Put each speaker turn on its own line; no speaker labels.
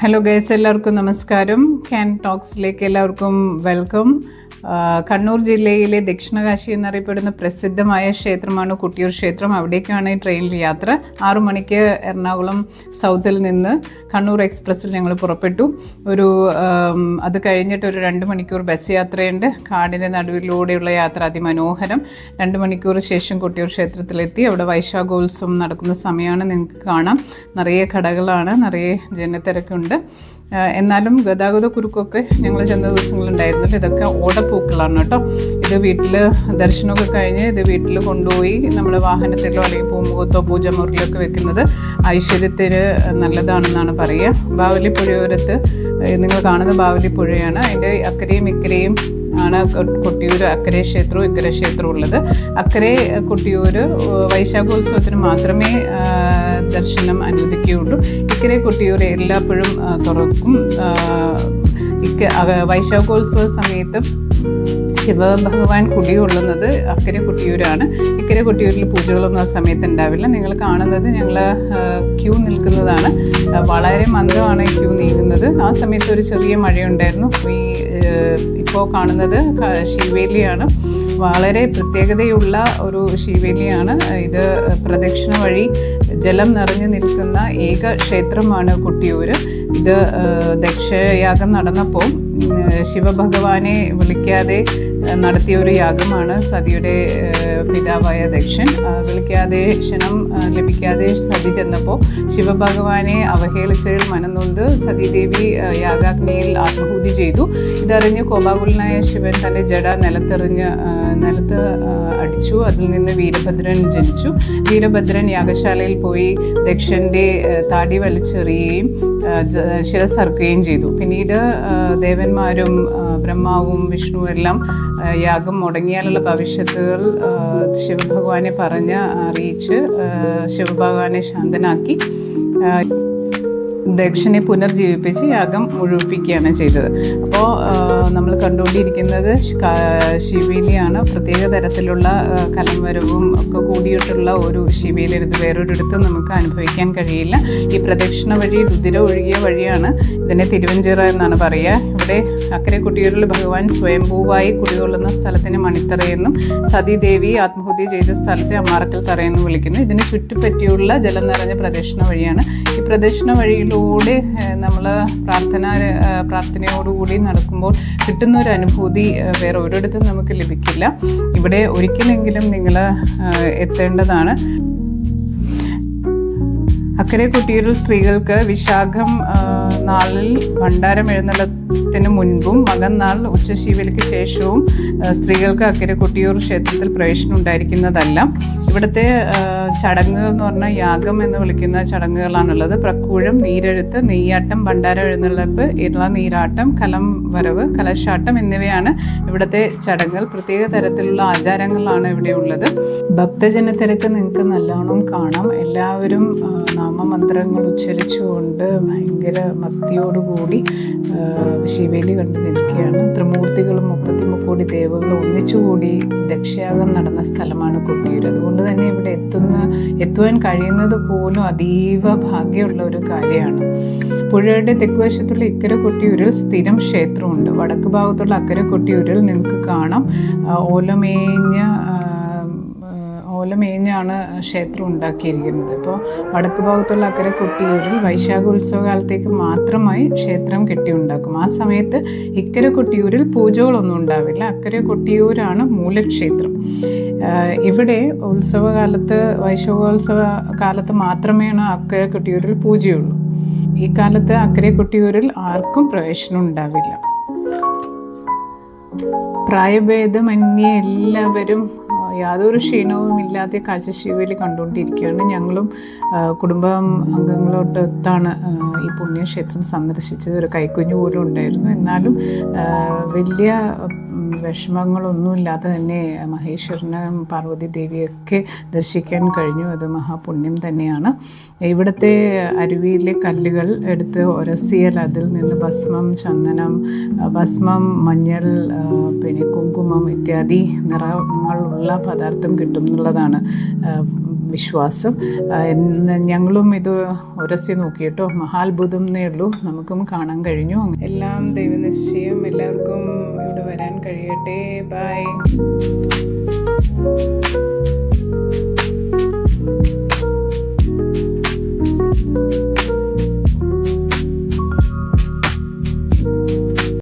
Hello guys എല്ലാവർക്കും നമസ്കാരം. Can ടോക്സിലേക്ക് എല്ലാവർക്കും വെൽക്കം കണ്ണൂർ ജില്ലയിലെ ദക്ഷിണകാശി എന്നറിയപ്പെടുന്ന പ്രസിദ്ധമായ ക്ഷേത്രമാണ് കുട്ടിയൂർ ക്ഷേത്രം. അവിടേക്കാണ് ഈ ട്രെയിനിൽ യാത്ര. ആറു മണിക്ക് എറണാകുളം സൗത്തിൽ നിന്ന് കണ്ണൂർ എക്സ്പ്രസ്സിൽ ഞങ്ങൾ പുറപ്പെട്ടു. ഒരു അത് കഴിഞ്ഞിട്ട് ഒരു രണ്ട് മണിക്കൂർ ബസ് യാത്രയുണ്ട്. കാടിന്റെ നടുവിലൂടെയുള്ള യാത്ര അതിമനോഹരം. രണ്ട് മണിക്കൂർ ശേഷം കൊട്ടിയൂർ ക്ഷേത്രത്തിലെത്തി. അവിടെ വൈശാഖോത്സവം നടക്കുന്ന സമയമാണ് നിങ്ങൾക്ക് കാണാം. നിറയെ കടകളാണ് നിറയെ ജനത്തിരക്കുണ്ട്. എന്നാലും ഗതാഗത കുരുക്കൊക്കെ ഞങ്ങൾ ചെന്ന ദിവസങ്ങളുണ്ടായിരുന്നില്ല. ഇതൊക്കെ ഓടപ്പൂക്കളാണ് കേട്ടോ. ഇത് വീട്ടിൽ ദർശനമൊക്കെ കഴിഞ്ഞ് ഇത് വീട്ടിൽ കൊണ്ടുപോയി നമ്മൾ വാഹനത്തിലോ അല്ലെങ്കിൽ പൂമുഖത്തോ പൂജമുറിയിലൊക്കെ വെക്കുന്നത് ഐശ്വര്യത്തിന് നല്ലതാണെന്നാണ് പറയുക. ബാവലി പുഴയോരത്ത് നിങ്ങൾ കാണുന്ന ബാവലി പുഴയാണ് അതിന്റെ അക്കരയും ഇക്കരയും ആണ് കൊട്ടിയൂർ അക്കരെ ക്ഷേത്രവും ഇക്കരെ ക്ഷേത്രവും ഉള്ളത്. അക്കരെ കൊട്ടിയൂർ വൈശാഖോത്സവത്തിന് മാത്രമേ ദർശനം അനുവദിക്കുകയുള്ളൂ. ഇക്കരെ കൊട്ടിയൂർ എല്ലാപ്പോഴും തുറക്കും. ഇക്ക വൈശാഖോത്സവ സമയത്ത് ശിവഭഗവാൻ കുടിയുള്ളുന്നത് അക്കരെ കൊട്ടിയൂരാണ് ഇക്കരെ കൊട്ടിയൂരിൽ പൂജകളൊന്നും ആ സമയത്ത് ഉണ്ടാവില്ല. നിങ്ങൾ കാണുന്നത് ഞങ്ങൾ ക്യൂ നിൽക്കുന്നതാണ്. വളരെ മന്ദമാണ് ക്യൂ നീങ്ങുന്നത്. ആ സമയത്ത് ഒരു ചെറിയ മഴയുണ്ടായിരുന്നു. ഈ ഇപ്പോൾ കാണുന്നത് ശിവേലിയാണ്. വളരെ പ്രത്യേകതയുള്ള ഒരു ശിവേലിയാണ്. ഇത് പ്രദക്ഷിണ വഴി ജലം നിറഞ്ഞു നിൽക്കുന്ന ഏക ക്ഷേത്രമാണ് കൊട്ടിയൂർ ഇത് ദക്ഷയാഗം നടന്നപ്പോൾ ശിവഭഗവാനെ വിളിക്കാതെ നടത്തിയ ഒരു യാഗമാണ് സതിയുടെ പിതാവായ ദക്ഷൻ വിളിക്കാതെ ക്ഷണം ലഭിക്കാതെ സതി ചെന്നപ്പോൾ ശിവഭഗവാനെ അവഹേളിച്ചതിൽ മനംനൊന്ത് സതീദേവി യാഗാഗ്നിയിൽ ആത്മഹൂതി ചെയ്തു. ഇതറിഞ്ഞ് കോപാകുലനായ ശിവൻ തന്റെ ജട നിലത്തെറിഞ്ഞ് നിലത്ത് അടിച്ചു. അതിൽ നിന്ന് വീരഭദ്രൻ ജനിച്ചു. വീരഭദ്രൻ യാഗശാലയിൽ പോയി ദക്ഷന്റെ താടി വലിച്ചെറിയുകയും ശിരസർക്കുകയും ചെയ്തു. പിന്നീട് ദേവന്മാരും ബ്രഹ്മാവും വിഷ്ണുവും എല്ലാം യാഗം മുടങ്ങിയാലുള്ള ഭവിഷ്യത്തുകൾ ശിവഭഗവാനെ പറഞ്ഞ് അറിയിച്ച് ശിവഭഗവാനെ ശാന്തനാക്കി ദക്ഷനെ പുനർജീവിപ്പിച്ച് യാഗം മുഴുവിപ്പിക്കുകയാണ് ചെയ്തത്. അപ്പോൾ നമ്മൾ കണ്ടുകൊണ്ടിരിക്കുന്നത് ശിവേലിയാണ്. പ്രത്യേക തരത്തിലുള്ള കലംവരവും ഒക്കെ കൂടിയിട്ടുള്ള ഒരു ശിവേലി ഇത് വേറൊരിടത്തും നമുക്ക് അനുഭവിക്കാൻ കഴിയില്ല. ഈ പ്രദക്ഷിണ വഴി രുതിര ഒഴുകിയ വഴിയാണ് ഇതിനെ തിരുവഞ്ചിറ എന്നാണ് പറയുക. ഇവിടെ അക്കരെ കുട്ടിയൂരിൽ ഭഗവാൻ സ്വയംഭൂവായി കുടികൊള്ളുന്ന സ്ഥലത്തിന് മണിത്തറയെന്നും സതീദേവി ആത്മഹത്യ ചെയ്ത സ്ഥലത്തെ അമ്മാറക്കൽ തറയെന്നും വിളിക്കുന്നു. ഇതിന് ചുറ്റുപറ്റിയുള്ള ജലം നിറഞ്ഞ പ്രദക്ഷിണ വഴിയാണ്. ഈ പ്രദക്ഷിണ വഴിയിലൂടെ നമ്മൾ പ്രാർത്ഥന പ്രാർത്ഥനയോടുകൂടി നടക്കുമ്പോൾ കിട്ടുന്ന ഒരു അനുഭൂതി വേറെ ഒരിടത്തും നമുക്ക് ലഭിക്കില്ല. ഇവിടെ ഒരിക്കലെങ്കിലും നിങ്ങൾ എത്തേണ്ടതാണ്. അക്കരെ കുട്ടിയൂരിൽ സ്ത്രീകൾക്ക് വിശാഖം നാളിൽ ഭണ്ഡാരം എഴുന്നള്ളത്തിന് മുൻപും മകന്നാൾ ഉച്ചശീവലിക്ക് ശേഷവും സ്ത്രീകൾക്ക് അക്കരെ കുട്ടിയൂർ ക്ഷേത്രത്തിൽ പ്രവേശനം ഉണ്ടായിരിക്കുന്നതല്ല. ഇവിടുത്തെ ചടങ്ങുകൾ എന്ന് പറഞ്ഞാൽ യാഗം എന്ന് വിളിക്കുന്ന ചടങ്ങുകളാണുള്ളത്. പ്രക്കൂഴം നീരെഴുത്ത് നെയ്യാട്ടം ഭണ്ഡാരം എഴുന്നള്ളപ്പ് ഇള നീരാട്ടം കലം വരവ് കലശാട്ടം എന്നിവയാണ് ഇവിടുത്തെ ചടങ്ങുകൾ. പ്രത്യേക തരത്തിലുള്ള ആചാരങ്ങളാണ് ഇവിടെ ഉള്ളത്. ഭക്തജനത്തിരക്ക് നിങ്ങൾക്ക് നല്ലോണം കാണാം. എല്ലാവരും നാമമന്ത്രങ്ങൾ ഉച്ചരിച്ചുകൊണ്ട് ഭയങ്കര ഭക്തിയോടുകൂടി ശിവേലി കണ്ടു നിൽക്കുകയാണ്. ത്രിമൂർത്തികളും മുപ്പത്തി മുക്കോടി ദേവകളും ഒന്നിച്ചുകൂടി ദക്ഷയാഗം നടന്ന സ്ഥലമാണ് കൊട്ടിയൂർ. അതുകൊണ്ട് തന്നെ ഇവിടെ എത്തുന്ന എത്തുവാൻ കഴിയുന്നത് പോലും അതീവ ഭാഗ്യമുള്ള ഒരു കാര്യമാണ്. പുഴയുടെ തെക്കുവശത്തുള്ള ഇക്കര കൊട്ടിയൂരിൽ സ്ഥിരം ക്ഷേത്രമുണ്ട്. വടക്ക് ഭാഗത്തുള്ള അക്കര കൊട്ടിയൂരിൽ നിങ്ങൾക്ക് കാണാം. ഓലമേഞ്ഞ ഓലമേഞ്ഞാണ് ക്ഷേത്രം ഉണ്ടാക്കിയിരിക്കുന്നത്. അപ്പോൾ വടക്ക് ഭാഗത്തുള്ള അക്കരെ കൊട്ടിയൂരിൽ വൈശാഖ ഉത്സവകാലത്തേക്ക് മാത്രമായി ക്ഷേത്രം കെട്ടിയുണ്ടാക്കും. ആ സമയത്ത് ഇക്കരെ കൊട്ടിയൂരിൽ പൂജകളൊന്നും ഉണ്ടാവില്ല. അക്കരെ കൊട്ടിയൂരാണ് മൂലക്ഷേത്രം. ഇവിടെ ഉത്സവകാലത്ത് വൈശോകോത്സവ കാലത്ത് മാത്രമേ അക്കരെ കൊട്ടിയൂരിൽ പൂജയുള്ളൂ. ഈ കാലത്ത് അക്കരെ കൊട്ടിയൂരിൽ ആർക്കും പ്രവേശനം ഉണ്ടാവില്ല. പ്രായഭേദമന്യേ എല്ലാവരും യാതൊരു ക്ഷീണവും ഇല്ലാതെ കാഴ്ചശീവയിൽ കണ്ടുകൊണ്ടിരിക്കുകയാണ്. ഞങ്ങളും കുടുംബം അംഗങ്ങളോടൊത്താണ് ഈ പുണ്യക്ഷേത്രം സന്ദർശിച്ചത്. ഒരു കൈക്കുഞ്ഞു പോലും ഉണ്ടായിരുന്നു. എന്നാലും വലിയ വിഷമങ്ങളൊന്നുമില്ലാതെ തന്നെ മഹേശ്വരനും പാർവതി ദേവിയൊക്കെ ദർശിക്കാൻ കഴിഞ്ഞു. അത് മഹാപുണ്യം തന്നെയാണ്. ഇവിടുത്തെ അരുവിയിലെ കല്ലുകൾ എടുത്ത് ഉരസിയാൽ അതിൽ നിന്ന് ഭസ്മം ചന്ദനം ഭസ്മം മഞ്ഞൾ പിന്നെ കുങ്കുമം ഇത്യാദി നിറങ്ങളുള്ള പദാർത്ഥം കിട്ടും എന്നുള്ളതാണ്. വിശ്വാസം. ഞങ്ങളും ഇത് ഉരസി നോക്കിയിട്ടോ മഹാത്ഭുതം എന്നേ ഉള്ളൂ. നമുക്കും കാണാൻ കഴിഞ്ഞു. എല്ലാം ദൈവനിശ്ചയം. എല്ലാവർക്കും ഇവിടെ വരാൻ കഴിയട്ടെ. ബൈ